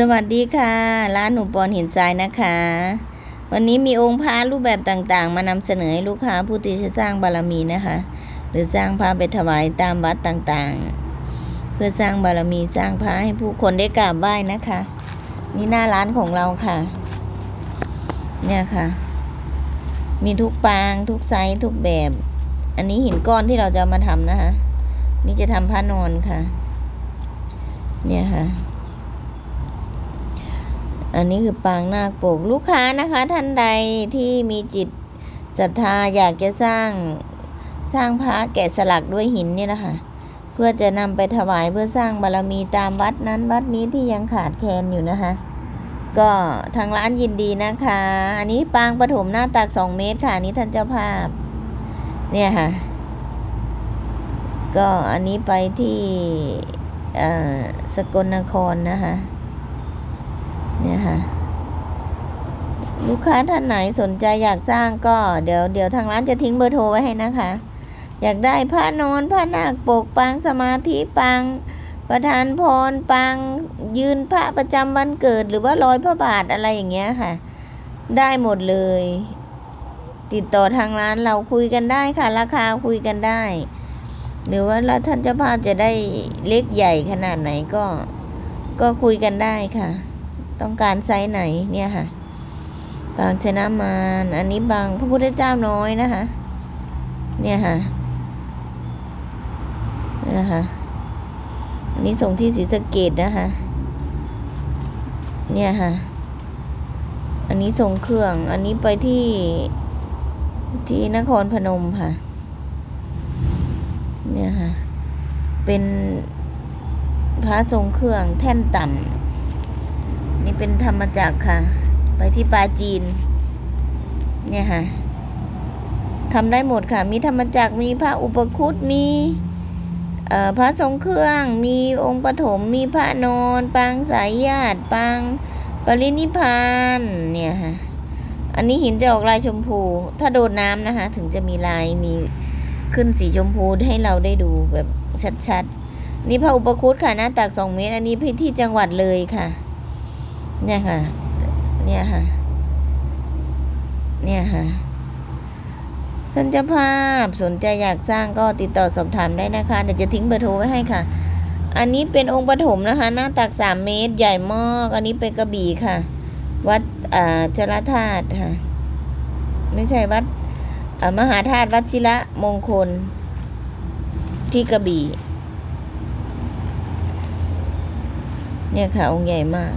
สวัสดีค่ะ ร้านหนูปอนหินทรายนะคะ วันนี้มีองค์พระรูปแบบต่างๆ มานำเสนอให้ลูกค้าผู้ที่จะสร้างบารมีนะคะ หรือสร้างพระไปถวายตามวัดต่างๆ เพื่อสร้างบารมีสร้างพระให้ผู้คนได้กราบไหว้นะคะ นี่หน้าร้านของเราค่ะ เนี่ยค่ะ มีทุกปางทุกไซส์ทุกแบบ อันนี้หินก้อนที่เราจะมาทำนะคะ นี่จะทำพระนอนค่ะ เนี่ยค่ะ อันนี้คือปางนาคปกลูกค้านะคะท่านใดที่มีจิตศรัทธาอยากจะสร้างสร้างพระแกะสลักด้วยหินเนี่ยนะคะ เพื่อจะนำไปถวายเพื่อสร้างบารมีตามวัดนั้นวัดนี้ที่ยังขาดแคลนอยู่นะคะ ก็ทางร้านยินดีนะคะ อันนี้ปางปฐมหน้าตักสองเมตรค่ะอันนี้ท่านเจ้าภาพ เนี่ยค่ะ ก็อันนี้ไปที่สกลนครนะคะ เนี่ยค่ะ ลูกค้าท่านไหนสนใจอยากสร้างก็เดี๋ยวเดี๋ยวทางร้านจะทิ้งเบอร์โทรไว้ให้นะคะ อยากได้ผ้านอนผ้านาคปกปางสมาธิปางประธานพรปางยืนพระประจำวันเกิดหรือว่าร้อยพระบาทอะไรอย่างเงี้ยค่ะ ได้หมดเลย ติดต่อทางร้านเราคุยกันได้ค่ะ ราคาคุยกันได้ หรือว่าแล้วท่านเจ้าภาพจะได้เล็กใหญ่ขนาดไหนก็ ก็คุยกันได้ค่ะ ต้องการไซส์ไหนเนี่ยค่ะ บางชนะมารอันนี้บางพระพุทธเจ้าน้อยนะคะ เนี่ยค่ะเนี่ยค่ะอันนี้ส่งที่ศรีสะเกดนะคะ เนี่ยค่ะ อันนี้ส่งเครื่อง อันนี้ไปที่ที่นครพนมค่ะ เนี่ยค่ะ เป็นพระทรงเครื่องแท่นต่ำ เป็นธรรมจักรค่ะ ไปที่ปาจีน เนี่ยค่ะทำได้หมดค่ะ มีธรรมจักร มีพระอุปคุตมีพระทรงเครื่อง มีองค์ปฐม มีพระนอนปางสายญาติปางปรินิพานเนี่ยค่ะ อันนี้หินจะออกลายชมพู ถ้าโดนน้ำนะคะ ถึงจะมีลาย มีขึ้นสีชมพูให้เราได้ดูแบบชัดๆ นี่พระอุปคุตค่ะ หน้าตักสองเมตร อันนี้พี่ที่จังหวัดเลยค่ะ เนี่ยค่ะ เนี่ยค่ะ เนี่ยค่ะ ท่านเจ้าภาพสนใจอยากสร้างก็ติดต่อสอบถามได้นะคะ เดี๋ยวจะทิ้งเบอร์โทรไว้ให้ค่ะ อันนี้เป็นองค์ปฐมนะคะ หน้าตักสามเมตรใหญ่มาก อันนี้เป็นกระบี่ค่ะ วัดอ่าชลธาตุค่ะ ไม่ใช่วัดมหาธาตุวัชิระมงคล ที่กระบี่ เนี่ยค่ะ องค์ใหญ่มาก